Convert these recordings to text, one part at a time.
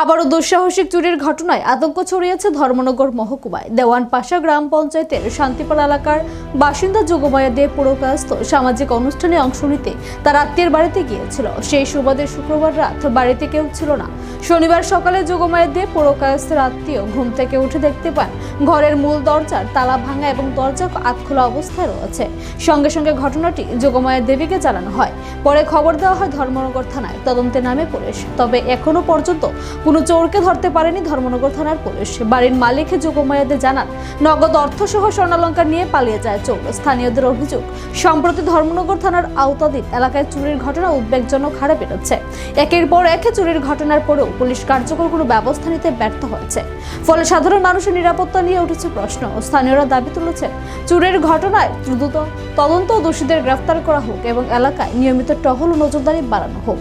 আবারও দুঃসাহসিক চুরির ঘটনায় আতঙ্ক ছড়িয়েছে ধর্মনগর মহকুমায়। দেওয়ানপাশা গ্রাম পঞ্চায়েতের শান্তিপাড়া এলাকার বাসিন্দা যোগমায়া দে পুরকায়স্থ সামাজিক অনুষ্ঠানে অংশ নিতে তার আত্মীয়ের বাড়িতে গিয়েছিল। সেই সুবাদে শুক্রবার রাত বাড়িতে কেউ ছিল না। শনিবার সকালে যোগমায়া দে পুরকায়স্থের আত্মীয় ঘুম থেকে উঠে দেখতে পান, ঘরের মূল দরজার তালা ভাঙা এবং দরজা আতখোলা অবস্থায় রয়েছে। সঙ্গে সঙ্গে ঘটনাটি যোগমায়া দেবীকে জানানো হয়। পরে খবর দেওয়া হয় ধর্মনগর থানায়। তদন্তে নামে পুলিশ। তবে এখনও পর্যন্ত কোনো চোরকে ধরতে পারেনি ধর্মনগর থানার পুলিশ। বাড়ির মালিক যোগমায়াদে জানান, নগদ অর্থসহ স্বর্ণালঙ্কার নিয়ে পালিয়ে যায় চোর। স্থানীয়দের অভিযোগ, সম্প্রতি ধর্মনগর থানার আওতাধীন এলাকায় চুরির ঘটনা উদ্বেগজনক হারে বেরোচ্ছে একের পর এক চুরির ঘটনার পরেও পুলিশ কার্যকর কোনো ব্যবস্থা নিতে ব্যর্থ হয়েছে। ফলে সাধারণ মানুষের নিরাপত্তা নিয়ে উঠেছে প্রশ্ন। স্থানীয়রা দাবি তুলেছেন, চুরির ঘটনায় দ্রুত তদন্ত দোষীদের গ্রেফতার করা হোক এবং এলাকায় নিয়মিত টহল ও নজরদারি বাড়ানো হোক।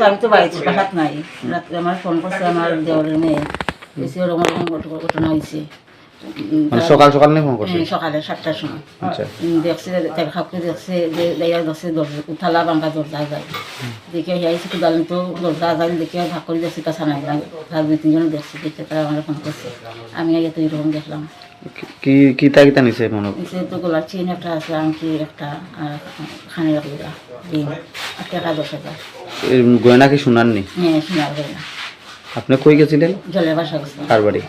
তো আমি তো বাড়িতে বাসাত নাই। রাত্রে আমার ফোন করছে আমার দেওয়ারের মেয়ে। বেশি ওরকম ওরকম ঘটনা হয়েছে মানে সকাল সকাল নেই ফোন করছে? হ্যাঁ, সকালে সাতটার সময়। আচ্ছা। দেখছে তার খাপকে দেখছে যে দেয়া দেখছে দরজা যায়। দেখে তো দরজা যায় দেখে ভাগ করে দেখছি তা ছানাই না তার দুই তিনজন দেখছে দেখে তারা আমার ফোন করছে। আমি আগে তো এরকম দেখলাম। কি কি তা নিছে মনে তো গোলার চেন একটা আছে আংটি একটা আর খানের একটা দিন টাকা দশ হাজার। গয়না কি শোনার আপনি কই গেছিলেন? কার বাড়ি?